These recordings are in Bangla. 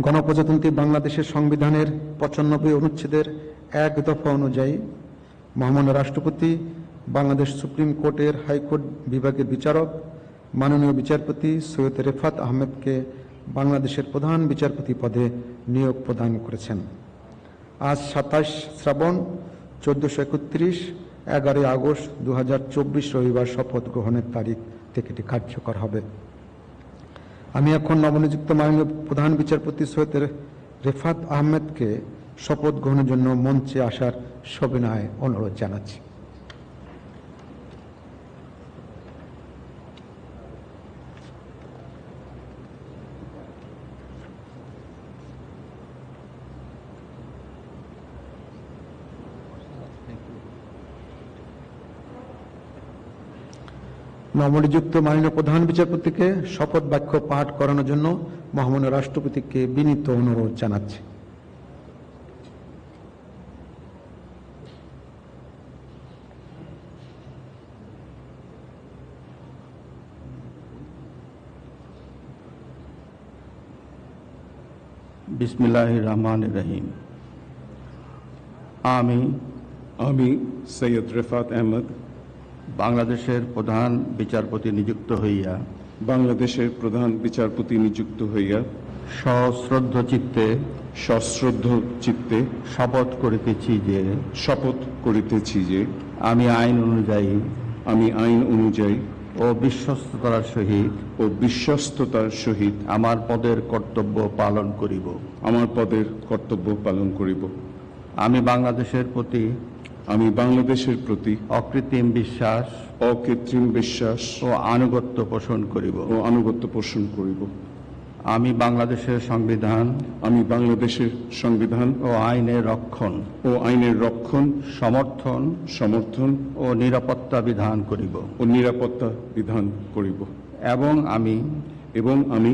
গণপ্রজাতন্ত্রী বাংলাদেশের সংবিধানের পঁচানব্বই অনুচ্ছেদের এক দফা অনুযায়ী মহামান্য রাষ্ট্রপতি, বাংলাদেশ সুপ্রিম কোর্টের হাইকোর্ট বিভাগের বিচারক, মাননীয় বিচারপতি সৈয়দ রেফাত আহমেদকে বাংলাদেশের প্রধান বিচারপতি পদে নিয়োগ প্রদান করেছেন। আজ সাতাশ শ্রাবণ চোদ্দশো একত্রিশ, এগারোই আগস্ট দু হাজার চব্বিশ রবিবার শপথ গ্রহণের তারিখ থেকে এটি কার্যকর হবে। আমি এখন নবনিযুক্ত মাননীয় প্রধান বিচারপতি সৈয়দ রেফাত আহমেদকে শপথ গ্রহণের জন্য মঞ্চে আসার সবিনয় অনুরোধ জানাচ্ছি। নবনিযুক্ত মাননীয় প্রধান বিচারপতিকে শপথ বাক্য পাঠ করানোর জন্য মহামান্য রাষ্ট্রপতিকে বিনীত অনুরোধ জানাচ্ছি। বিসমিল্লাহ রহমান রহিম। আমি আমি সৈয়দ রেফাত আহমদ বাংলাদেশের প্রধান বিচারপতি নিযুক্ত হইয়া বাংলাদেশের প্রধান বিচারপতি নিযুক্ত হইয়া সশ্রদ্ধ চিত্তে সশ্রদ্ধ চিত্তে শপথ করিতেছি যে শপথ করিতেছি যে আমি আইন অনুযায়ী আমি আইন অনুযায়ী ও বিশ্বস্ততার সহিত ও বিশ্বস্ততার সহিত আমার পদের কর্তব্য পালন করিব। আমার পদের কর্তব্য পালন করিব। আমি বাংলাদেশের প্রতি আমি বাংলাদেশের প্রতি অকৃত্রিম বিশ্বাস অকৃত্রিম বিশ্বাস ও আনুগত্য পোষণ করিব। ও আনুগত্য পোষণ করিব। আমি বাংলাদেশের সংবিধান আমি বাংলাদেশের সংবিধান ও আইনের রক্ষণ ও আইনের রক্ষণ সমর্থন সমর্থন ও নিরাপত্তা বিধান করিব। ও নিরাপত্তা বিধান করিব। এবং আমি এবং আমি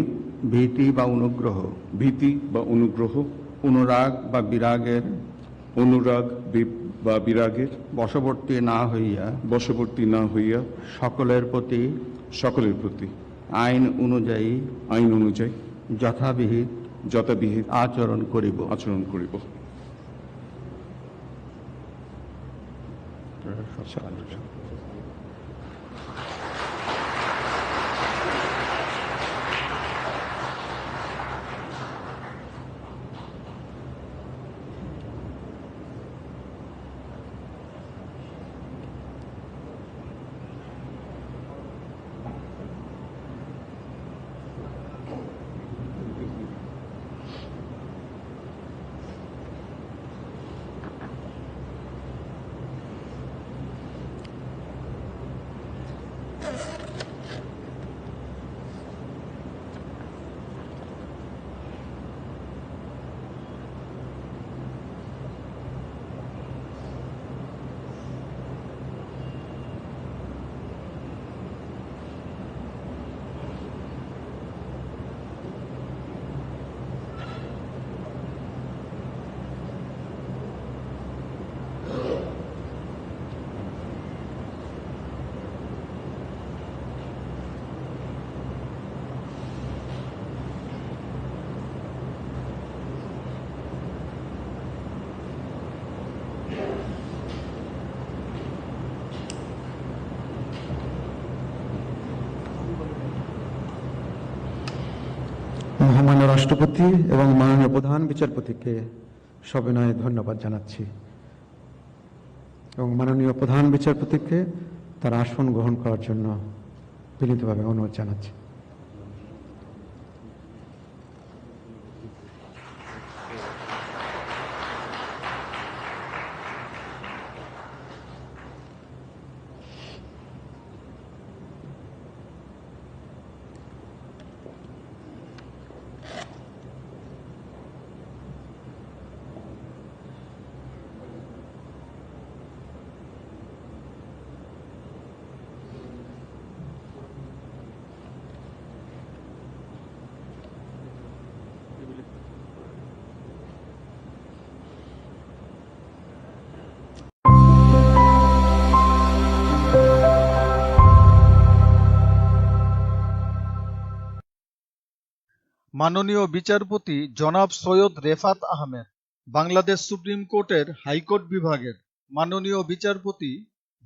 ভীতি বা অনুগ্রহ ভীতি বা অনুগ্রহ অনুরাগ বা বিরাগের অনুরাগ বা বিরাগের বশবর্তী না হইয়া বশবর্তী না হইয়া সকলের প্রতি সকলের প্রতি আইন অনুযায়ী আইন অনুযায়ী যথাবিহিত যথাবিহিত আচরণ করিব। আচরণ করিব। মহামান্য রাষ্ট্রপতি এবং মাননীয় প্রধান বিচারপতিকে সবিনয়ে ধন্যবাদ জানাচ্ছি। এবং মাননীয় প্রধান বিচারপতিকে তার আসন গ্রহণ করার জন্য বিনীতভাবে অনুরোধ জানাচ্ছি। মাননীয় বিচারপতি জনাব সৈয়দ রেফাত আহমেদ, বাংলাদেশ সুপ্রিম কোর্টের হাইকোর্ট বিভাগের মাননীয় বিচারপতি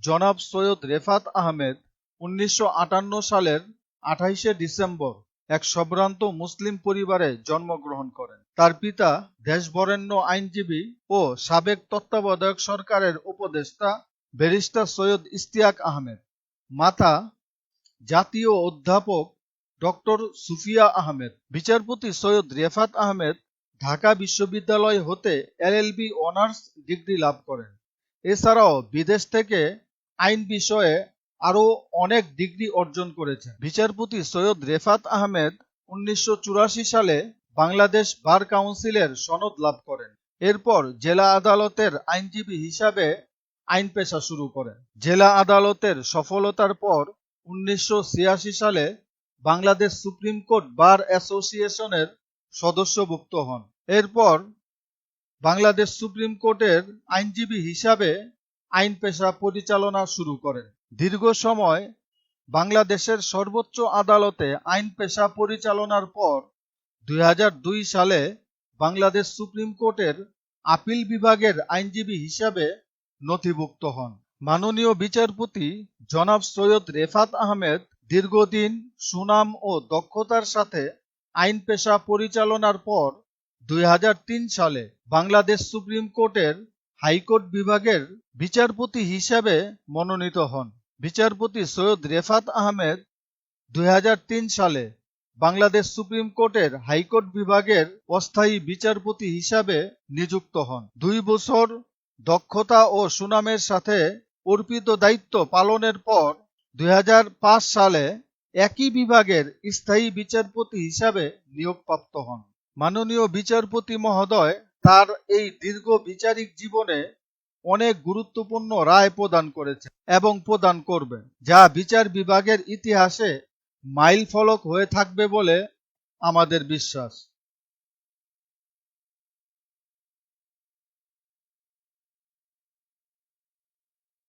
জনাব সৈয়দ রেফাত আহমেদ, উনিশশো আটান্ন সালের আঠাইশে ডিসেম্বর এক সম্ভ্রান্ত মুসলিম পরিবারে জন্মগ্রহণ করেন। তার পিতা দেশবরেণ্য আইনজীবী ও সাবেক তত্ত্বাবধায়ক সরকারের উপদেষ্টা ব্যারিস্টার সৈয়দ ইশতিয়াক আহমেদ। মাতা জাতীয় অধ্যাপক ডক্টর সুফিয়া আহমেদ, বিচারপতি সৈয়দ রেফাত আহমেদ ঢাকা বিশ্ববিদ্যালয় হতে এলএলবি অনার্স ডিগ্রি লাভ করেন। এছাড়াও বিদেশ থেকে আইন বিষয়ে আরও অনেক ডিগ্রি অর্জন করেছেন। বিচারপতি সৈয়দ রেফাত আহমেদ উনিশশো চুরাশি সালে বাংলাদেশ বার কাউন্সিলের সনদ লাভ করেন। এরপর জেলা আদালতের আইনজীবী হিসাবে আইন পেশা শুরু করেন। জেলা আদালতের সফলতার পর উনিশশো ছিয়াশি সালে বাংলাদেশ সুপ্রিম কোর্ট বার অ্যাসোসিয়েশনের সদস্যভুক্ত হন। এরপর বাংলাদেশ সুপ্রিম কোর্টের আইনজীবী হিসাবে আইন পেশা পরিচালনা শুরু করেন। দীর্ঘ সময় বাংলাদেশের সর্বোচ্চ আদালতে আইন পেশা পরিচালনার পর দুই হাজার দুই সালে বাংলাদেশ সুপ্রিম কোর্টের আপিল বিভাগের আইনজীবী হিসাবে নথিভুক্ত হন। মাননীয় বিচারপতি জনাব সৈয়দ রেফাত আহমেদ দীর্ঘদিন সুনাম ও দক্ষতার সাথে আইন পেশা পরিচালনার পর দুই হাজার তিন সালে বাংলাদেশ সুপ্রিম কোর্টের হাইকোর্ট বিভাগের বিচারপতি হিসাবে মনোনীত হন। বিচারপতি সৈয়দ রেফাত আহমেদ দুই হাজার তিন সালে বাংলাদেশ সুপ্রিম কোর্টের হাইকোর্ট বিভাগের অস্থায়ী বিচারপতি হিসাবে নিযুক্ত হন। দুই বছর দক্ষতা ও সুনামের সাথে অর্পিত দায়িত্ব পালনের পর দুই হাজার পাঁচ সালে একই বিভাগের স্থায়ী বিচারপতি হিসাবে নিয়োগপ্রাপ্ত হন। মাননীয় বিচারপতি মহোদয় তার এই দীর্ঘ বিচারিক জীবনে অনেক গুরুত্বপূর্ণ রায় প্রদান করেছে এবং প্রদান করবে যা বিচার বিভাগের ইতিহাসে মাইল ফলক হয়ে থাকবে বলে আমাদের বিশ্বাস।